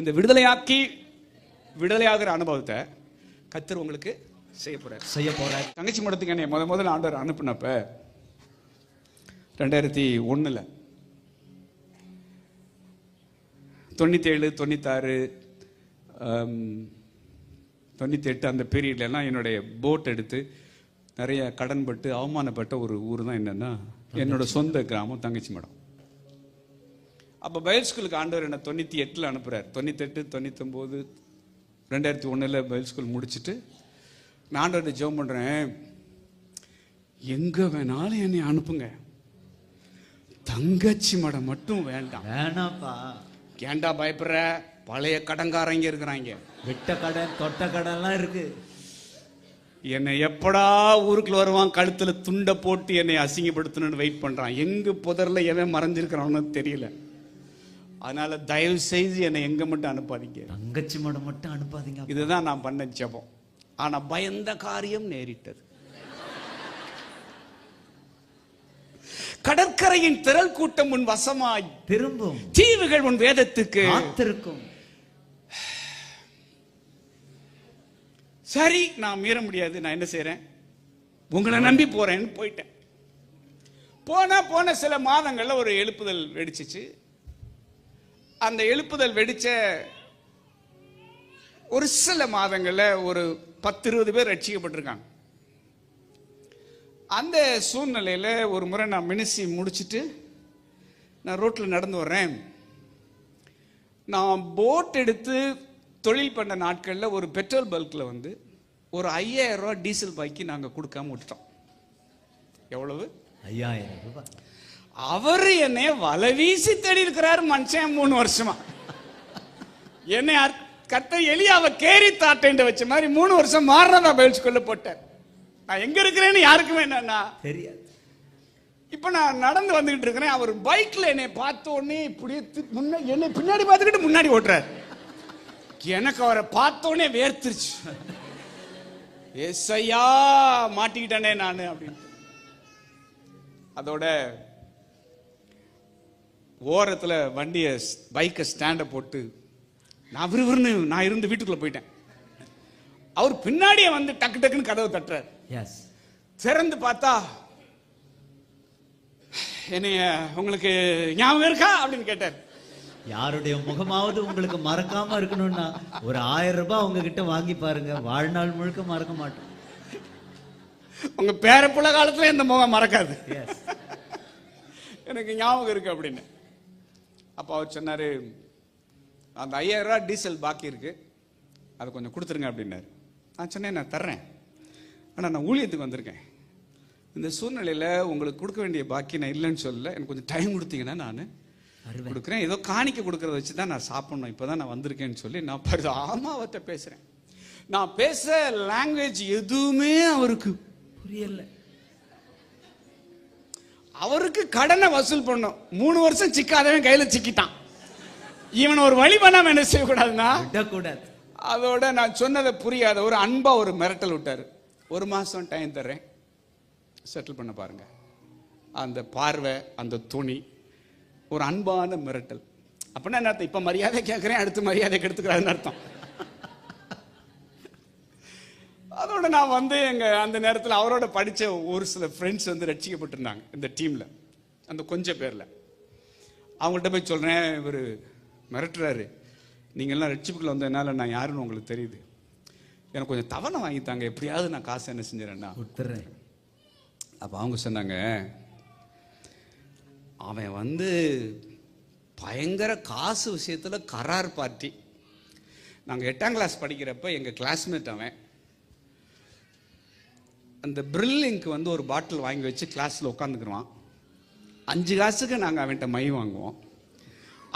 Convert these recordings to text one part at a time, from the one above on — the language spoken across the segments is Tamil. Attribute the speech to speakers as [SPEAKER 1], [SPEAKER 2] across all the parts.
[SPEAKER 1] இந்த விடுதலையாக்கி விடுதலையாகிற அனுபவத்தை கத்தர் உங்களுக்கு செய்ய போறார்.
[SPEAKER 2] செய்ய போறார்.
[SPEAKER 1] தங்கச்சி மடத்துக்கு என்னை முத முதல்ல ஆண்டவர் அனுப்புனப்ப ரெண்டாயிரத்தி ஒண்ணுல தொண்ணூத்தேழு தொண்ணூத்தாறு தொண்ணூத்தி எட்டு அந்த பீரியட்லலாம் என்னுடைய போட் எடுத்து நிறைய கடன்பட்டு அவமானப்பட்ட ஒரு ஊர் தான் என்னன்னா என்னோட சொந்த கிராமம் தங்கச்சி மடம். அப்போ பைல் ஸ்கூலுக்கு ஆண்டவர் என்ன தொண்ணூற்றி எட்டில் அனுப்புகிறார் தொண்ணூத்தெட்டு தொண்ணூத்தொம்போது ரெண்டாயிரத்தி ஒன்றில் பைல் ஸ்கூல் முடிச்சுட்டு நான் ஆண்டவர்கிட்ட ஜெபம் பண்ணுறேன் எங்கே வேணாலும் என்னை அனுப்புங்க. தங்கச்சி மடம் மட்டும் வேண்டாம்.
[SPEAKER 2] வேணாப்பா.
[SPEAKER 1] ஏன்டா பயப்படுற? பழைய கடங்காரங்க இருக்கிறாங்க.
[SPEAKER 2] விட்ட கடன் தொட்ட கடன்லாம் இருக்கு.
[SPEAKER 1] என்னை எப்படா ஊருக்குள்ள வருவான்? கழுத்துல துண்டை போட்டு என்னை அசிங்கப்படுத்தணும்னு வெயிட் பண்றான். எங்க புதர்ல எவன் மறைஞ்சிருக்கிறான்னு தெரியல. அதனால தயவு செய்து என்னை எங்க மட்டும் அனுப்பாதீங்க.
[SPEAKER 2] தங்கச்சி மடம் மட்டும் அனுப்பாதீங்க
[SPEAKER 1] இதுதான் நான் பண்ண ஜெபம். ஆனா பயந்த காரியம் நேரிட்டது. கடற்கரையின் திரள் கூட்டம் உன் வசமாய்.
[SPEAKER 2] திரும்பும்.
[SPEAKER 1] தீவுகள் உன் வேதத்துக்கு.
[SPEAKER 2] காத்திருக்கும்.
[SPEAKER 1] சரி நான் மீற முடியாது. நான் என்ன செய்றேன்? உங்களை நம்பி போறேன்னு போயிட்டேன். போனா போன சில மாதங்கள்ல ஒரு எழுப்புதல் வெடிச்சிச்சு. அந்த எழுப்புதல் வெடிச்ச ஒரு சில மாதங்களில் ஒரு பத்து இருபது பேர் ரட்சிக்கப்பட்டிருக்காங்க. அந்த சூழ்நிலையில் ஒரு முறை நான் மினிசி முடிச்சிட்டு நான் ரோட்டில் நடந்து வர்றேன். நான் போட் எடுத்து தொழில் பண்ண நாட்களில் ஒரு பெட்ரோல் பல்கில் வந்து ஒரு ஐயாயிரம் ரூபா டீசல் பாய்க்கு நாங்கள் கொடுக்காம விட்டுட்டோம். எவ்வளவு?
[SPEAKER 2] ஐயாயிரம் ரூபாய்.
[SPEAKER 1] அவர் என்னை வலை வீசி தேடி இருக்கிறார் மனுஷன் மூணு வருஷமா. என்னை கர்த்தர் எலியாவை கேரி தாட்டேன் வச்ச மாதிரி மூணு வருஷம் மாறினதா பயிற்சி கொள்ள போட்டார். நான் எங்க இருக்கிறேன்னு யாருக்குமே என்னன்னா?
[SPEAKER 2] தெரியாது.
[SPEAKER 1] இப்ப நான் நடந்து வந்துகிட்டு இருக்கிறேன் அவர் பைக்ல என்னை பார்த்த உடனே இப்படியே முன்ன என்னை பின்னாடி பார்த்துக்கிட்டு முன்னாடி ஓட்டுறாரு. எனக்கு அவரை பார்த்த உடனே வேர்த்துருச்சு. எஸ்ஐயா மாட்டிக்கிட்டேனே நான் அப்படின்னு. அதோட ஓரத்துல வண்டியை பைக்கை ஸ்டாண்டை போட்டு நான் விறுவிறுன்னு நான் இருந்து வீட்டுக்குள்ள போயிட்டேன். அவர் பின்னாடியே வந்து டக்கு டக்குன்னு கதவை தட்டுறாரு.
[SPEAKER 2] எஸ்
[SPEAKER 1] திறந்து பார்த்தா என்னைய உங்களுக்கு ஞாபகம் இருக்கா? அப்படின்னு கேட்டார்.
[SPEAKER 2] யாருடைய முகமாவது உங்களுக்கு மறக்காம இருக்கணும்னா ஒரு ஆயிரம் ரூபாய் உங்ககிட்ட வாங்கி பாருங்க. வாழ்நாள் முழுக்க மறக்க மாட்டோம்.
[SPEAKER 1] உங்க பேரப்புள்ள காலத்துல இந்த முகம் மறக்காது. எனக்கு ஞாபகம் இருக்கு அப்படின்னு. அப்போ அவர் சொன்னாரு அந்த ஐயாயிரம் ரூபாய் டீசல் பாக்கி இருக்கு அதை கொஞ்சம் கொடுத்துருங்க அப்படின்னாரு. நான் சொன்னேன் நான் தர்றேன். ஆனால் நான் ஊழியத்துக்கு வந்திருக்கேன். இந்த சூழ்நிலையில் உங்களுக்கு கொடுக்க வேண்டிய பாக்கி நான் இல்லைன்னு சொல்லல. எனக்கு கொஞ்சம் டைம் கொடுத்தீங்கன்னா நான். கொடுக்குறேன். ஏதோ காணிக்க கொடுக்கறத வச்சு தான் நான் சாப்பிடணும். இப்போ தான் நான் வந்திருக்கேன்னு சொல்லி நான் பரிசு ஆமா அவர்கிட்ட பேசுகிறேன் நான் பேச லாங்குவேஜ் எதுவுமே அவருக்கு
[SPEAKER 2] புரியல.
[SPEAKER 1] அவருக்கு கடனை வசூல் பண்ணும் மூணு வருஷம் சிக்காதவன் கையில சிக்கிட்டான். இவன் ஒரு வழி பண்ணாம என்ன செய்யக்கூடாதுன்னா?
[SPEAKER 2] விடக்கூடாது.
[SPEAKER 1] அதோட நான் சொன்னதை புரியாத ஒரு அன்பா ஒரு மிரட்டல் விட்டாரு. ஒரு மாசம் டைம் தர்றேன். செட்டில் பண்ண பாருங்க. அந்த பார்வை அந்த துணி ஒரு அன்பான மிரட்டல். அப்படின்னா என்ன அர்த்தம்? இப்ப மரியாதை கேட்கிறேன் அடுத்து மரியாதை கெடுத்துக்கிறாருன்னு அர்த்தம். அதோட நான் வந்து எங்க அந்த நேரத்தில் அவரோட படிச்ச ஒரு சில ஃப்ரெண்ட்ஸ் வந்து ரட்சிக்கப்பட்டிருந்தாங்க இந்த டீம்ல அந்த கொஞ்சம் பேர்ல. அவங்கள்ட்ட போய் சொல்றேன் இவர் மிரட்டுறாரு. நீங்கள்லாம் ரட்சிப்புக்குள்ள வந்ததுனால நான் யாருன்னு உங்களுக்கு தெரியுது. எனக்கு கொஞ்சம் தவணை வாங்கித்தாங்க. எப்படியாவது நான் காசு என்ன செஞ்சிடறேன்னா.
[SPEAKER 2] கொடுத்துறேன்.
[SPEAKER 1] அப்போ அவங்க சொன்னாங்க அவன் வந்து பயங்கர காசு விஷயத்தில் கரார் பார்ட்டி நாங்கள் எட்டாம் கிளாஸ் படிக்கிறப்ப எங்கள் கிளாஸ்மேட் அவன் அந்த பிரில்லிங்க்கு வந்து ஒரு பாட்டில் வாங்கி வச்சு கிளாஸில் உட்காந்துக்குருவான் அஞ்சு காசுக்கு நாங்கள் அவன்கிட்ட மை வாங்குவோம்.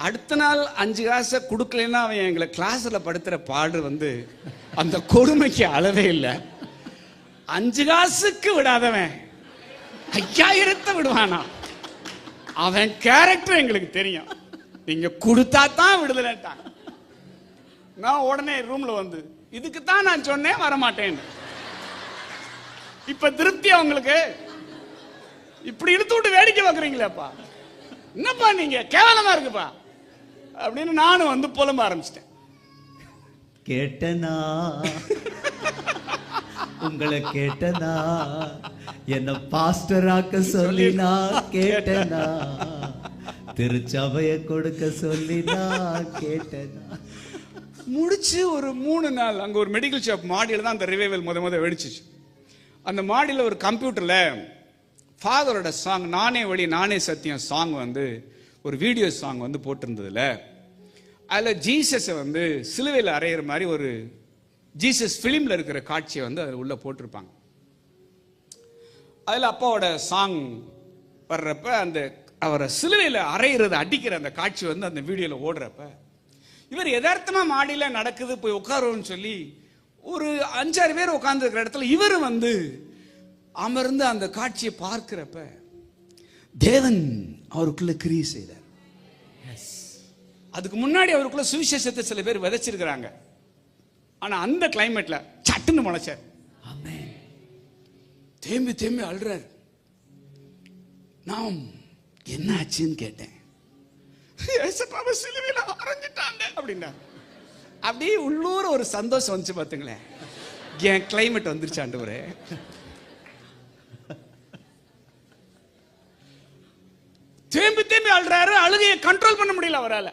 [SPEAKER 1] அடுத்த நாள் அஞ்சு காசை கொடுக்கலன்னா அவன் எங்களை கிளாஸில் படுத்துகிற பாடு வந்து அந்த கொடுமைக்கு அளவே இல்லை. அஞ்சு காசுக்கு விடாதவன். ஐயாயிரத்தை விடுவானா. அவன் கேரக்டர் எங்களுக்கு தெரியும். நீங்கள் கொடுத்தா தான் விடுதலைட்டான் நான் உடனே ரூமில் வந்து இதுக்கு தான் நான் சொன்னேன் வரமாட்டேன்னு. இப்ப திருப்தியா உங்களுக்கு? இப்படி இழுத்து விட்டு வேடிக்கை பார்க்குறீங்களேப்பா என்னப்பா நீங்க? கேவலமா இருக்குப்பா. அப்படின்னு நானும் வந்து புலம்ப ஆரம்பிச்சிட்டேன்.
[SPEAKER 2] கேட்டனா உங்களை கேட்டனா என்ன பாஸ்டராக்க சொல்லினா கேட்டனா திருச்சபைய கொடுக்க சொல்லினா கேட்டனா
[SPEAKER 1] முடிச்சு ஒரு மூணு நாள் அங்க ஒரு மெடிக்கல் ஷாப் மாடியில் தான் அந்த ரிவைவல் முத முத வெடிச்சிச்சு. அந்த மாடியில் ஒரு கம்ப்யூட்டரில் ஃபாதரோட சாங் நானே வழி நானே சத்தியம் சாங் வந்து ஒரு வீடியோ சாங் வந்து போட்டிருந்ததுல. அதில் ஜீசஸை வந்து சிலுவையில் அறையிற மாதிரி ஒரு ஜீசஸ் ஃபிலிமில் இருக்கிற காட்சியை வந்து அதில் உள்ளே போட்டிருப்பாங்க. அதில் அப்பாவோட சாங் வர்றப்ப அந்த அவரை சிலுவையில் அறையிறது அடிக்கிற அந்த காட்சி வந்து அந்த வீடியோவில் ஓடுறப்ப இவர் எதார்த்தமாக மாடியில் நடக்குது போய் உட்காருன்னு சொல்லி ஒரு அஞ்சாறு பேர் உட்கார்ந்துருக்கிற இடத்துல இவர் வந்து அமர்ந்து அந்த காட்சியை பார்க்கிறப்ப தேவன் அவருக்குள்ள கிரியை செய்தார். அதுக்கு முன்னாடி அவருக்குள்ள சுவிசேஷத்தை சில பேர் விதைச்சிருக்கிறாங்க. ஆனா அந்த கிளைமேட்ல சட்டுன்னு முளைச்சார். தேம்பி தேம்பி அழுறாரு. நான் என்ன ஆச்சுன்னு கேட்டேன் சிலுவையில அரைஞ்சிட்டாங்க. அப்படின்னா அப்படியே உள்ளூர் ஒரு சந்தோஷம் வந்துச்சு பார்த்துங்களேன் என் கிளைமேட் வந்துருச்சு ஆண்டவரே. தேம்பி தேம்பி அழுறாரு அழுகையை கண்ட்ரோல் பண்ண முடியல அவரால்.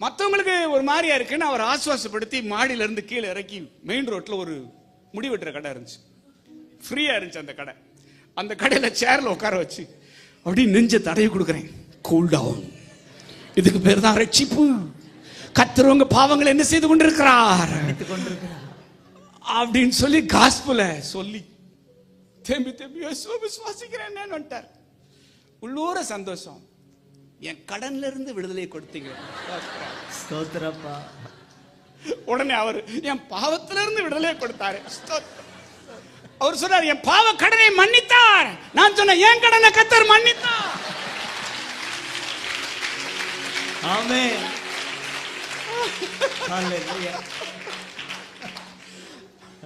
[SPEAKER 1] மற்றவங்களுக்கு ஒரு மாதிரியா இருக்குன்னு அவர் ஆசுவாசப்படுத்தி மாடியில இருந்து கீழே இறக்கி மெயின் ரோட்ல ஒரு முடி வெட்டுற கடை இருந்துச்சு. ஃப்ரீயா இருந்துச்சு அந்த கடை. அந்த கடையில சேர்ல உட்கார வச்சு அப்படி நெஞ்ச தடவி கொடுக்குறேன். கூல் டவுன் இதுக்கு பேர் தான் ரட்சிப்பு. கத்துறவங்க பாவங்களை என்ன செய்து கொண்டிருக்கிறார்? அப்படின்னு சொல்லி காஸ்புல சொல்லி தேம்பி தேம்பி இயேசுவை விசுவாசிக்கிறேன்னு வந்துட்டார். உள்ளூர சந்தோஷம். என் கடன்ல இருந்து விடுதலை கொடுத்தீங்க.
[SPEAKER 2] ஸ்தோத்திரப்பா.
[SPEAKER 1] உடனே அவர் என் பாவத்திலிருந்து இருந்து விடுதலை கொடுத்தாரு. அவர் சொன்னார் என் பாவ கடனை மன்னித்தார். நான் சொன்னேன் என் கடனை கத்தர் மன்னித்தார்.
[SPEAKER 2] ஹalleluya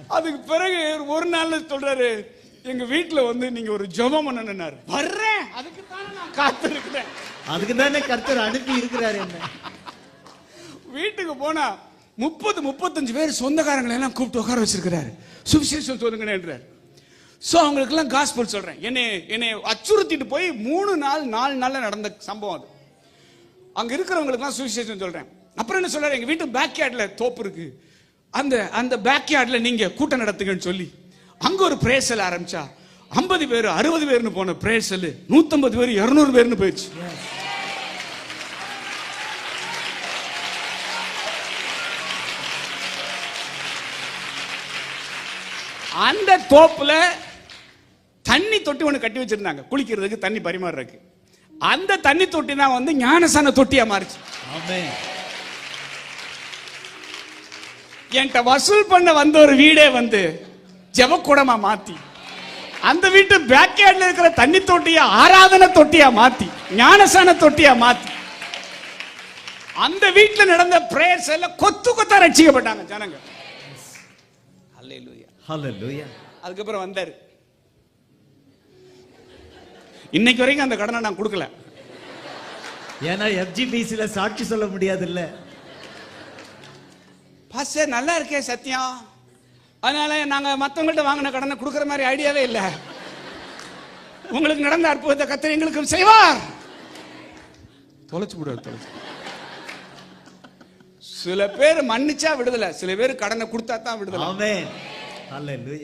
[SPEAKER 1] அதுக்கு பிறகு ஒரு நாள்ல சொல்றாரு எங்க வீட்டுல வந்து நீங்க ஒரு ஜெபம் பண்ணணும்னாரு. வர்றேன். அதுக்கு தானே நான் காத்திருக்கிறேன்.
[SPEAKER 2] அதுக்கு தானே கர்த்தர் அனுப்பி இருக்கிறார் என்ன?
[SPEAKER 1] வீட்டுக்கு போனா முப்பது முப்பத்தஞ்சு பேர் சொந்தக்காரங்களை எல்லாம் கூப்பிட்டு உட்கார வச்சிருக்கிறாரு. சுவிசேஷம் சொல்லுங்கன்றார் ஸோ அவங்களுக்கெல்லாம் காஸ்பல் சொல்றேன். என்னை என்னை அச்சுறுத்திட்டு போய் மூணு நாள் நாலு நாள்ல நடந்த சம்பவம் அது. அங்க இருக்கிறவங்களுக்குலாம் சுவிசேஷம் சொல்றேன். அப்புறம் என்ன சொல்றாரு? எங்க வீட்டு பேக் யார்ட்ல தோப்பு இருக்கு. அந்த அந்த பேக் யார்ட்ல நீங்க கூட்டம் நடத்துங்கன்னு சொல்லி அங்க ஒரு பிரேசல் ஆரம்பிச்சா ஐம்பது பேர் அறுபது பேர்னு போன பிரேசல் நூத்தம்பது பேர் இருநூறு பேர்னு போயிடுச்சு. அந்த தோப்புல தண்ணி தொட்டி ஒன்று கட்டி வச்சிருந்தாங்க. குளிக்கிறதுக்கு தண்ணி பரிமாறுறதுக்கு. அந்த தண்ணி தொட்டி தான் வந்து ஞானசான தொட்டியா மாறிச்சு
[SPEAKER 2] ஆமென்
[SPEAKER 1] என்கிட்ட வசூல் பண்ண வந்த ஒரு வீடே வந்து ஜெபக்கூடமா மாத்தி. அந்த வீட்டு பேக்யார்ட்ல இருக்கிற தண்ணி தொட்டியா ஆராதனை தொட்டியா மாத்தி ஞானசான தொட்டியா மாத்தி. அந்த வீட்டுல நடந்த பிரேயர்ஸ் எல்லாம் கொத்து கொத்தா ரட்சிக்கப்பட்டாங்க ஜனங்க. அதுக்கப்புறம் வந்தாரு. இன்னைக்கு வரைக்கும் அந்த கடனை நான் கொடுக்கல.
[SPEAKER 2] ஏன்னா எஃப்ஜிபிசில சாட்சி சொல்ல முடியாது இல்ல
[SPEAKER 1] பாஸ்டர் நல்லா இருக்கே சத்தியம் அதனால நாங்க மத்தவங்கள்ட்ட வாங்கின கடனை கொடுக்குற மாதிரி ஐடியாவே இல்ல. உங்களுக்கு நடந்த அற்புதத்தை கத்தர் எங்களுக்கு செய்வார். தொலைச்சு விடுவார் தொலைச்சு. சில பேர் மன்னிச்சா விடுதலை சில பேர் கடனை கொடுத்தா தான் விடுதலை.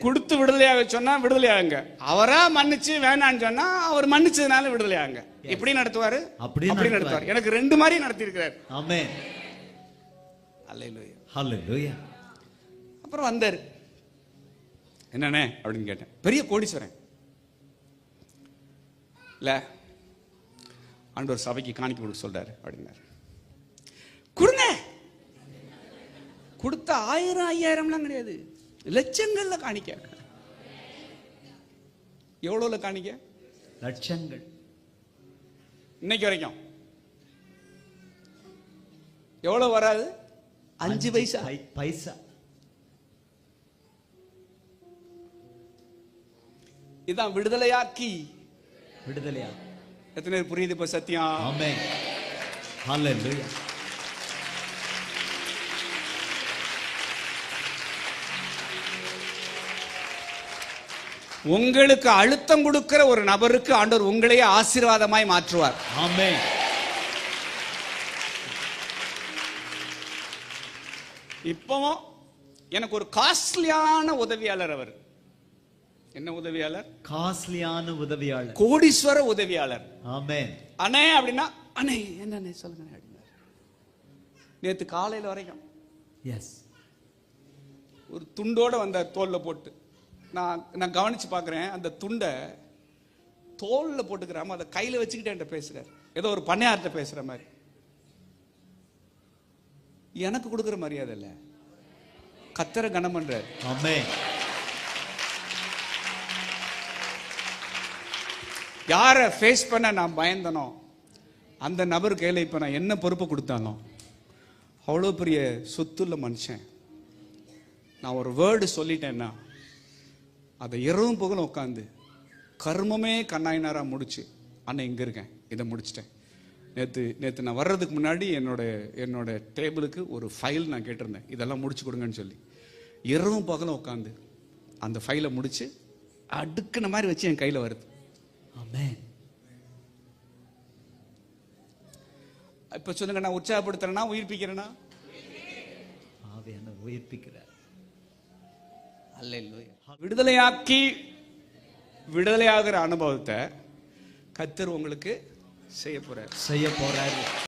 [SPEAKER 1] கொடுத்து விடுதலையாக சொன்னா விடுதலையாகுங்க. அவரா மன்னிச்சு வேணான்னு சொன்னா அவர் மன்னிச்சதுனால விடுதலையாகுங்க. எப்படி நடத்துவாரு?
[SPEAKER 2] அப்படி நடத்துவார்.
[SPEAKER 1] எனக்கு ரெண்டு மாதிரி நடத்தி இருக்கிறார்
[SPEAKER 2] ஹalleluya.
[SPEAKER 1] அப்புறம் வந்தார். என்னண்ணே அப்படின்னு கேட்டேன். பெரிய கோடீஸ்வரன். இல்ல ஆண்டவர் சபைக்கு காணிக்க கொடுக்க சொல்றாரு அப்படின்னாரு. கொடுங்க. கொடுத்த ஆயிரம் ஐயாயிரம்லாம் கிடையாது. லட்சங்கள்ல காணிக்க. எவ்வளவுல காணிக்க?
[SPEAKER 2] லட்சங்கள்.
[SPEAKER 1] இன்னைக்கு வரைக்கும். எவ்வளவு வராது? அஞ்சு பைசா.
[SPEAKER 2] பைசா.
[SPEAKER 1] இதான் விடுதலையாக்கி.
[SPEAKER 2] விடுதலையா?
[SPEAKER 1] எத்தனை பேர் புரியுது இப்ப சத்தியம்
[SPEAKER 2] ஆமென். ஹalleluya.
[SPEAKER 1] உங்களுக்கு அழுத்தம் கொடுக்கிற ஒரு நபருக்கு ஆண்டவர் உங்களையே ஆசீர்வாதமாய் மாற்றுவார்.
[SPEAKER 2] ஆமென்.
[SPEAKER 1] இப்பவும் எனக்கு ஒரு காஸ்ட்லியான உதவியாளர் அவர். என்ன உதவியாளர்?
[SPEAKER 2] காஸ்ட்லியான உதவியாளர்.
[SPEAKER 1] கோடீஸ்வர உதவியாளர்.
[SPEAKER 2] ஆமென்.
[SPEAKER 1] அண்ணே அப்படின்னா அண்ணே என்னண்ணே சொல்லுங்க அப்படின்னாரு. நேத்து காலையில வரைக்கும்.
[SPEAKER 2] எஸ்
[SPEAKER 1] ஒரு துண்டோட வந்த தோல்ல போட்டு. நான் நான் கவனிச்சு பார்க்குறேன் அந்த துண்டை தோல்ல போட்டுக்கிறாம அதை கையில வச்சுக்கிட்டு என்கிட்ட பேசுறாரு. ஏதோ ஒரு பண்ணையார்கிட்ட பேசுற மாதிரி. எனக்கு கொடுக்குற மரியாதை இல்லை. கத்தரை கனம்
[SPEAKER 2] ஆமென்.
[SPEAKER 1] யாரை ஃபேஸ் பண்ண நான் பயந்தனோ அந்த நபர் கையில் இப்போ நான் என்ன பொறுப்பு கொடுத்தாலும் அவ்வளோ பெரிய சொத்துள்ள மனுஷன். நான் ஒரு வேர்டு சொல்லிட்டேன்னா அதை இரவும் பகலும் உட்காந்து கர்மமே கண்ணாயினாராக முடிச்சு அண்ணன் இங்கே இருக்கேன். இதை முடிச்சிட்டேன். நேற்று நேற்று நான் வர்றதுக்கு முன்னாடி என்னோட என்னோட டேபிளுக்கு ஒரு ஃபைல் நான் கேட்டிருந்தேன். இதெல்லாம் முடிச்சு கொடுங்கன்னு சொல்லி. இரவும் பகலும் உட்காந்து அந்த ஃபைலை முடிச்சு அடுக்குன மாதிரி வச்சு என் கையில் வருது.
[SPEAKER 2] ஆமென்.
[SPEAKER 1] இப்ப சொல்லுங்க நான் உற்சாகப்படுத்துறேனா உயிர்ப்பிக்கிறேனா?
[SPEAKER 2] ஆவியான உயிர்ப்பிக்கிறார்.
[SPEAKER 1] விடுதலையாக்கி விடுதலையாகிற அனுபவத்தை கத்தர் உங்களுக்கு செய்ய போறார்
[SPEAKER 2] செய்ய போறாரு